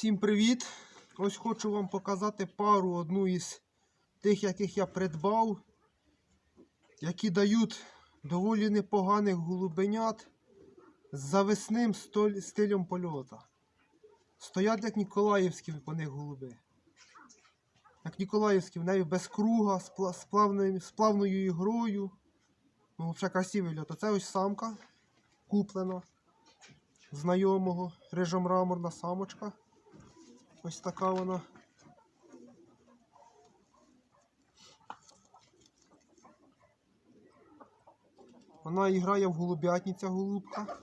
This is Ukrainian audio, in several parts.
Всім привіт! Ось хочу вам показати пару одну із тих, яких я придбав, які дають доволі непоганих голубенят з зависним стилем польота. Стоять як Ніколаївські по них голуби. Як Ніколаївські, в неї без круга, з, плавною, з плавною ігрою. Ну, взагалі красивий льот. Оце ось самка куплена знайомого рижомраморна самочка. Ось така вона. Вона і грає в голубятні, ця голубка.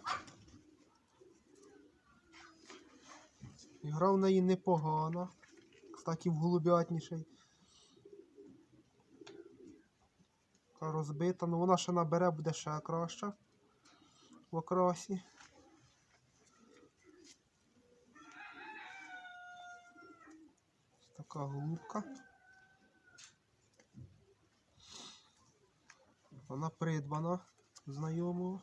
Ігра в неї непогана. Кстати, в голубятніший. Розбита, ну вона ще набере, буде ще краща в окрасі. Така голубка. Вона придбана знайомого.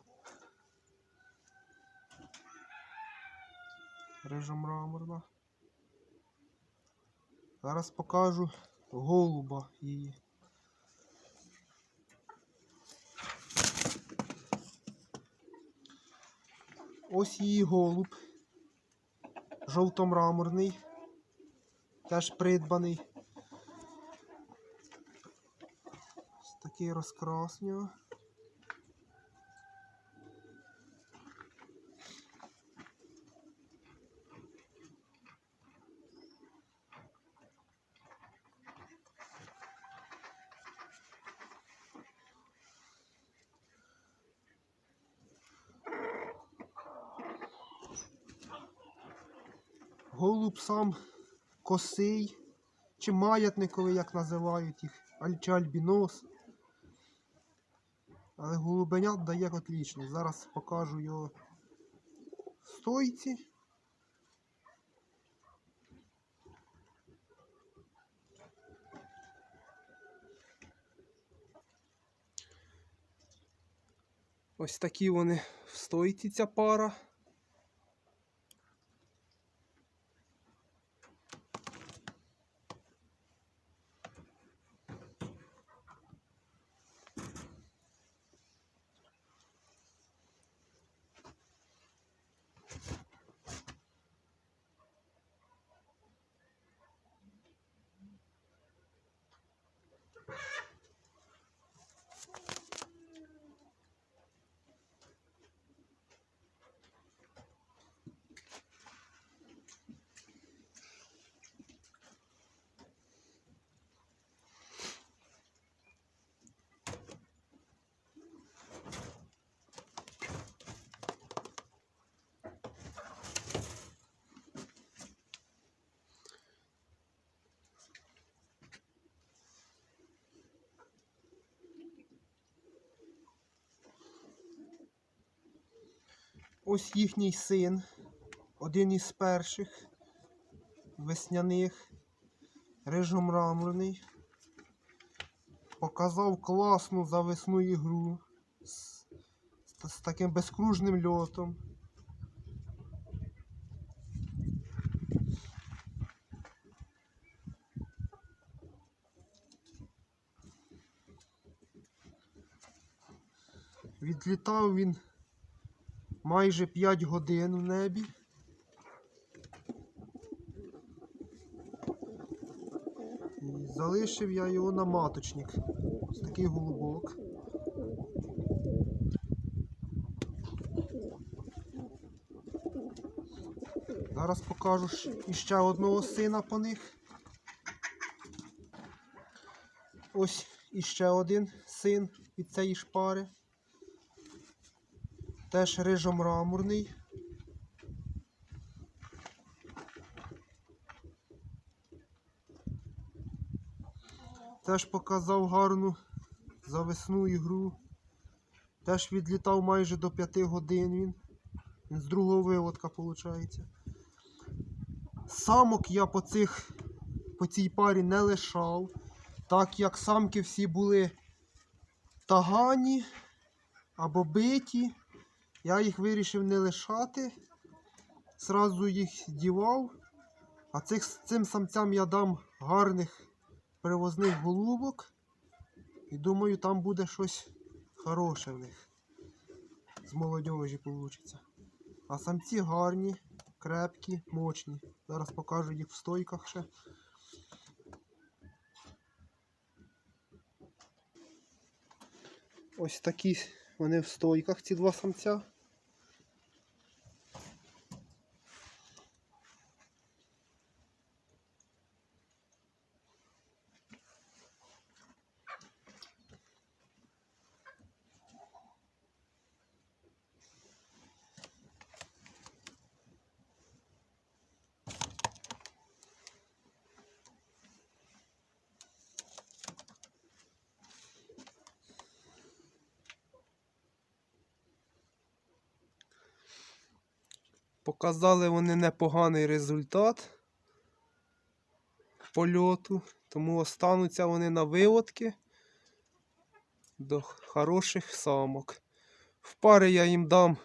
Рижомраморна. Зараз покажу голуба її. Ось її голуб. Жовтомраморний. Теж придбаний. Ось такий розкрас нього. Голуб сам косий, чи маятниковий, як називають їх, чи альбінос. Але голубенят дає отлично. Зараз покажу його в стойці. Ось такі вони в стойці ця пара. Ось їхній син, один із перших весняних, рижомраморний. Показав класну завесну ігру з, з таким безкружним льотом. Відлітав він майже 5 годин в небі. І залишив я його на маточник. Ось такий голубок. Зараз покажу щ- іще одного сина по них. Ось іще один син від цієї шпари. Теж рижомраморний. Теж показав гарну завесну ігру. Теж відлітав майже до 5 годин він. Він з другого виводка виходить. Самок я по цих по цій парі не лишав, так як самки всі були тагані або биті. Я їх вирішив не лишати. Зразу їх дівав А цих, цим самцям я дам гарних привозних голубок. І думаю, там буде щось хороше в них. З молодіжі вийде. А самці гарні, крепкі, мощні. Зараз покажу їх в стойках ще. Ось такі вони в стойках, ці два самця. Показали вони непоганий результат польоту, тому остануться вони на виводки до хороших самок. В пари я їм дам,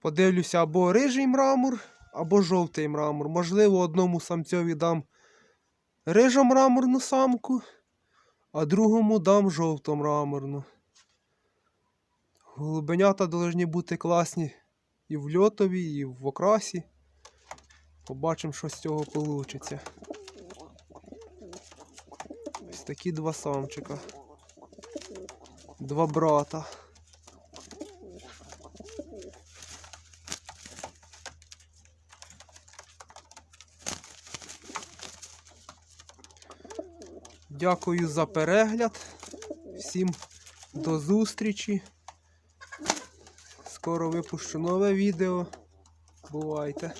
подивлюся, або рижий мрамор, або жовтий мрамор. Можливо, одному самцьові дам рижо-мраморну самку, а другому дам жовто-мраморну. Голубенята повинні бути класні і в льотові, і в окрасі. Побачимо, що з цього вийде. Ось такі два самчика. Два брата. Дякую за перегляд. Всім до зустрічі. Скоро випущу нове відео. Бувайте.